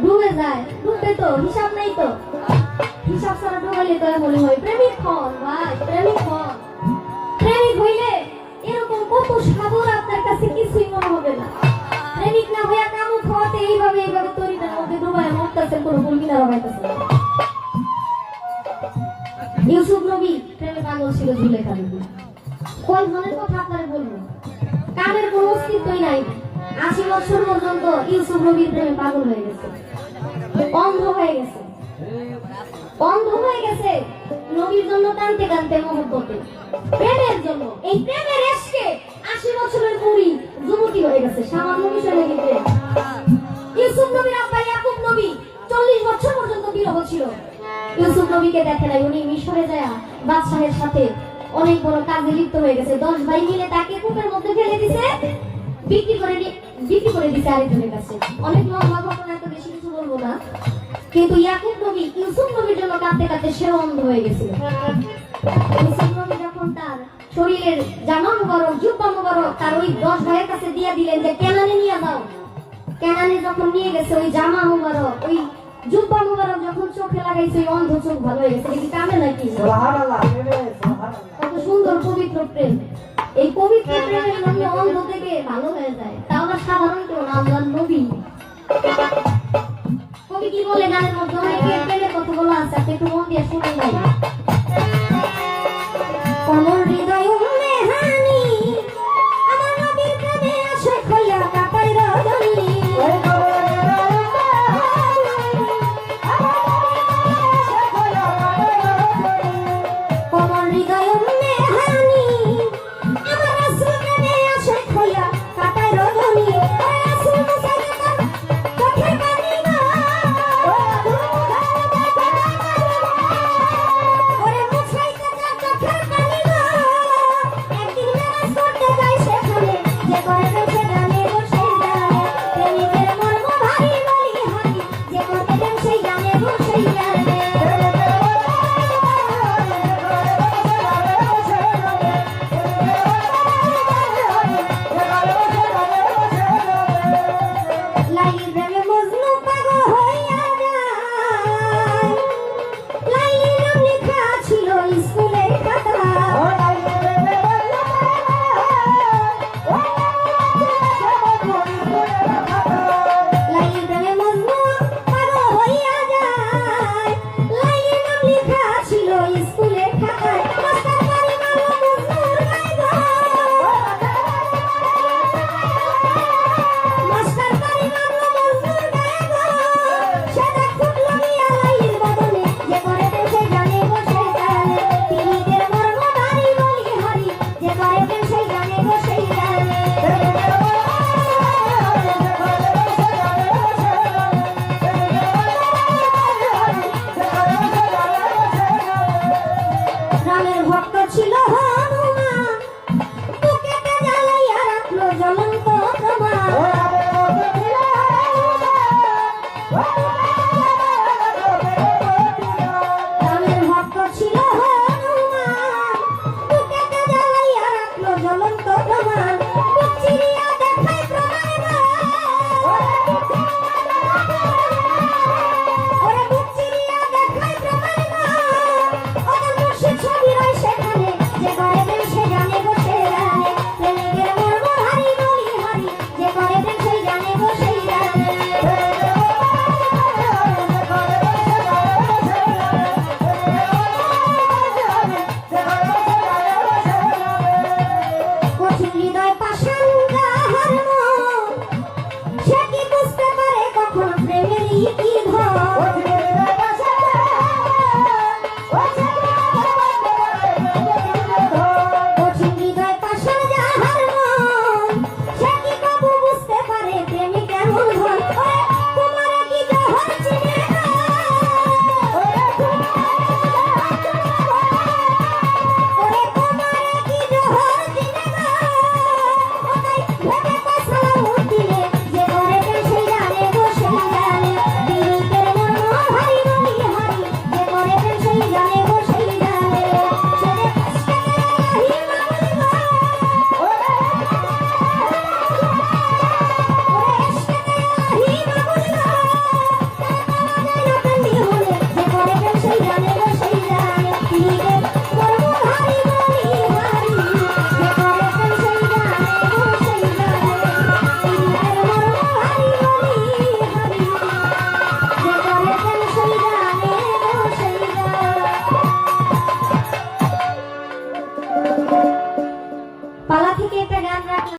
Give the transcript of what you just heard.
ডুবে যায় ডুবে তো হিসাব নেই তো হিসাব ছাড়া ডুবাইলে তো মনে হয় প্রেমিক হন ভাই প্রেমিক হন প্রেমিক হইলে এরকম কত সাগর আপনার কাছে কিছুই মনে হবে না প্রেমিক না হইয়া কামু খাওয়াতে এইভাবে এইভাবে তরিটার মধ্যে ডুবায় মরতেছে কোনো ভুল কিনা রবাইতেছে ছিল জুলেখা কথা বলব অস্তিত্বই নাই। আশি বছর পর্যন্ত ইউসুফ নবীর প্রেমে পাগল হয়ে গেছে। অন্ধ হয়ে গেছে। অন্ধ হয়ে গেছে নবীর জন্য কানতে কানতে মহব্বতে। প্রেমের জন্য। এই প্রেমের এসকে আশি বছরের বুড়ি যুবতী হয়ে গেছে। সামান্য বিষয় ইউসুফ নবীর ছিল। ইউসুফ নবীকে দেখে নাই, উনি মিশরে যায় বাদশাহের সাথে অনেক বড় কাজে লিপ্ত হয়ে গেছে। দশ ভাই মিলে তাকে কূপের মধ্যে ফেলে দিছে, বিক্রি করে বিক্রি করে দিছে আরেকজনের কাছে। অনেক লম্বা ঘটনা, এত বেশি কিছু বলব না। কিন্তু ইয়াকুব নবী, ইউসুফ নবীর জন্য কাঁদতে কাঁদতে সেও অন্ধ হয়ে গেছিল। ইউসুফ নবী যখন তার শরীরের জামা মুবারক, জুব্বা মুবারক তার ওই দশ ভাইয়ের কাছে দিয়ে দিলেন যে, কেনানে নিয়ে যাও। কেনানে যখন নিয়ে গেছে, ওই জামা মুবারক, ওই জুব্বা মুবারক যখন চোখে লাগাইছে অন্ধ চোখ ভালো হয়ে গেছে। কামে নাকি? কত সুন্দর পবিত্র প্রেম। এই পবিত্র প্রেমের নামে অন্ধ থেকে ভালো হয়ে যায়। তা আমরা সাধারণ কেউ না আমরা নবী। কবি কি বলে গানের মধ্যে অনেকে প্রেমের কথা বলা আছে আপনি একটু মন দিয়ে শুনে নাই হৃদয় পারে কখন